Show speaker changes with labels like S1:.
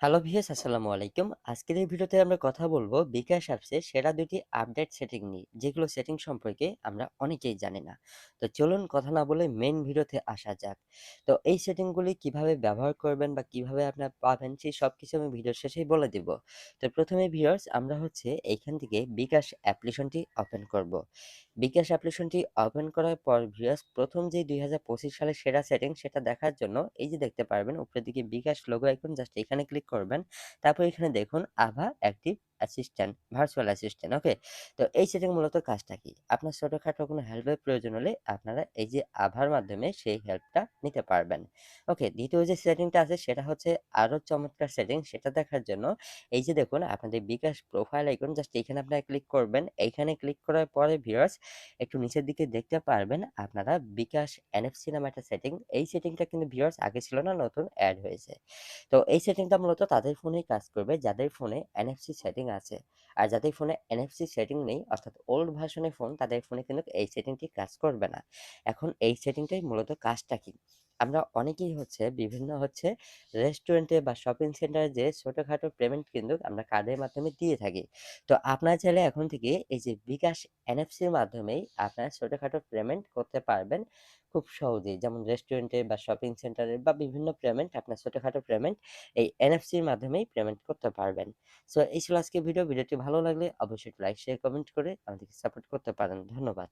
S1: Hello viewers আসসালামু আলাইকুম। আজকের এই ভিডিওতে আমরা কথা বলব বিকাশ অ্যাপসের সেরা দুটি আপডেট সেটিং নিয়ে, যেগুলো সেটিং সম্পর্কে আমরা অনেকেই জানি না। তো চলুন কথা না বলে মেইন ভিডিওতে আসা যাক। তো এই সেটিংগুলি কীভাবে ব্যবহার করবেন বা কীভাবে আপনারা পাবেন সেই সবকিছু আমি ভিডিওর শেষেই বলে দিব। তো প্রথমে ভিউয়ার্স আমরা হচ্ছে এইখান থেকে বিকাশ অ্যাপ্লিকেশনটি ওপেন করব। বিকাশ অ্যাপ্লিকেশনটি ওপেন করার পর ভিউয়ার্স প্রথম যে ২০২৫ সালের সেরা সেটিং সেটা দেখার জন্য এই যে দেখতে পারবেন উপরের দিকে বিকাশ লোগো আইকন জাস্ট এখানে ক্লিক করবেন। তারপর এখানে দেখুন Abha active assistant, virtual assistant okay? তো এই সেটিং মূলত কাজটা কি? আপনার ছোটখাটো কোনো হেল্পের প্রয়োজন হলে আপনারা এই যে আভার মাধ্যমে সেই হেল্পটা নিতে পারবেন। ওকে, দ্বিতীয় যে সেটিংটা আছে সেটা হচ্ছে আরও চমৎকার সেটিং সেটা দেখার জন্য এই যে দেখুন আপনাদের বিকাশ প্রোফাইল আইকন জাস্ট এখানে আপনারা ক্লিক করবেন। এইখানে ক্লিক করার পরে ভিউয়ার্স একটু নিচের দিকে দেখতে পারবেন আপনারা বিকাশ এনএফসি নামে একটা সেটিং। এই সেটিংটা কিন্তু ভিউয়ার্স আগে ছিল না নতুন অ্যাড হয়েছে। তো এই সেটিংটা মূলত তাদের ফোনেই কাজ করবে যাদের ফোনে এনএফসি সেটিং আছে। আর যাদের ফোনে এনএফসি সেটিং নেই, অর্থাৎ ওল্ড ভার্সনের ফোন তাদের ফোনে কিন্তু এই সেটিংটি কাজ করবে না। এখন এই সেটিংটাই মূলত কাজটা কি? আমরা অনেকেই হচ্ছে বিভিন্ন হচ্ছে রেস্টুরেন্টে বা শপিং সেন্টারে যেয়ে ছোটখাটো পেমেন্ট কিন্তু আমরা কার্ডের মাধ্যমে দিয়ে থাকি। তো আপনার চাইলে এখন থেকে এই যে বিকাশ এনএফসির মাধ্যমেই আপনারা ছোটোখাটো পেমেন্ট করতে পারবেন খুব সহজেই। যেমন রেস্টুরেন্টে বা শপিং সেন্টারে বা বিভিন্ন পেমেন্ট আপনার ছোটোখাটো পেমেন্ট এই এনএফসির মাধ্যমেই পেমেন্ট করতে পারবেন। সো এই ছিল আজকের ভিডিও। ভিডিওটি ভালো লাগলে অবশ্যই লাইক, শেয়ার, কমেন্ট করে আমাদেরকে সাপোর্ট করতে পারেন। ধন্যবাদ।